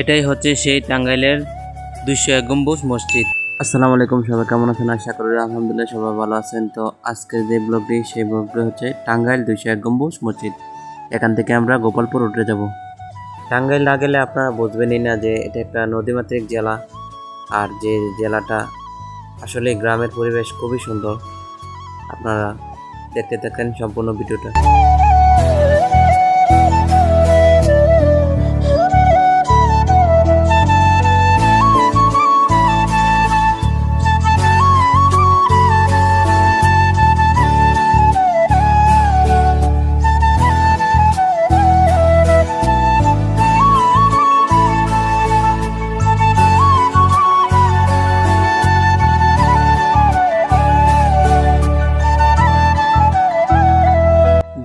এটাই হচ্ছে সেই টাঙ্গাইলের দুইশো এক গম্বুজ মসজিদ। আসসালামু আলাইকুম সবাই কেমন আছেন? আশা করি আলহামদুলিল্লাহ সবাই ভালো আছেন। তো আজকের যে ব্লগটি সেই ব্লগটি হচ্ছে টাঙ্গাইল দুইশো এক গম্বুজ মসজিদ। এখান থেকে আমরা গোপালপুর উঠে যাব। টাঙ্গাইল না গেলে আপনারা বুঝবেনই না যে এটা একটা নদীমাতৃক জেলা। আর যে জেলাটা আসলে গ্রামের পরিবেশ খুবই সুন্দর। আপনারা দেখতে থাকেন সম্পূর্ণ ভিডিওটা।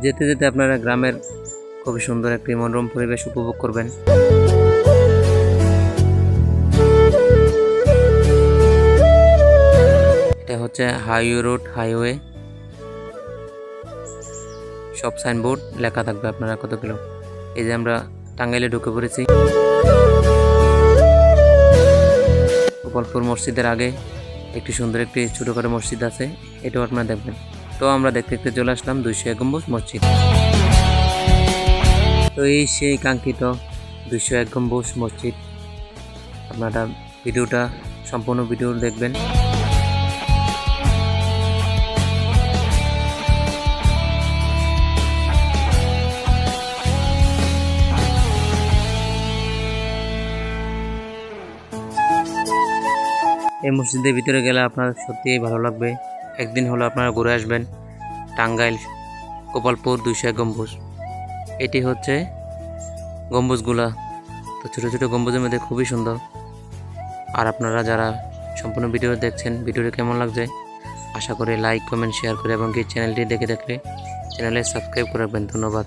যেতে যেতে আপনারা গ্রামের খুবই সুন্দর একটি মনোরম পরিবেশ উপভোগ করবেন। এটা হচ্ছে হাইওয়ে রোড, হাইওয়ে। সব সাইনবোর্ড লেখা থাকবে আপনারা কত কিলো। এই যে আমরা টাঙ্গাইলে ঢুকে পড়েছি। গোপালপুর মসজিদের আগে একটি সুন্দর একটি ছোটোখাটো মসজিদ আছে, এটাও আপনারা দেখবেন। তো আমরা দেখতে দেখতে চলে আসলাম দুইশো এক গম্বুজ মসজিদ। তো এই সেই কাঙ্ক্ষিত দুইশো এক গম্বুজ মসজিদ। আপনারা ভিডিওটা, সম্পূর্ণ ভিডিও দেখবেন। এই মসজিদের ভিতরে গেলে আপনার সত্যিই ভালো লাগবে। একদিন হলো আপনারা ঘুরে আসবেন টাঙ্গাইল, গোপালপুর, দুইশো গম্বুজ। এটি হচ্ছে গম্বুজগুলা। তো ছোটো ছোটো গম্বুজের মধ্যে খুবই সুন্দর। আর আপনারা যারা সম্পূর্ণ ভিডিও দেখছেন, ভিডিওটি কেমন লাগছে, আশা করি লাইক, কমেন্ট, শেয়ার করে এবং কি চ্যানেলটি দেখে দেখলে চ্যানেলে সাবস্ক্রাইব করে রাখবেন। ধন্যবাদ।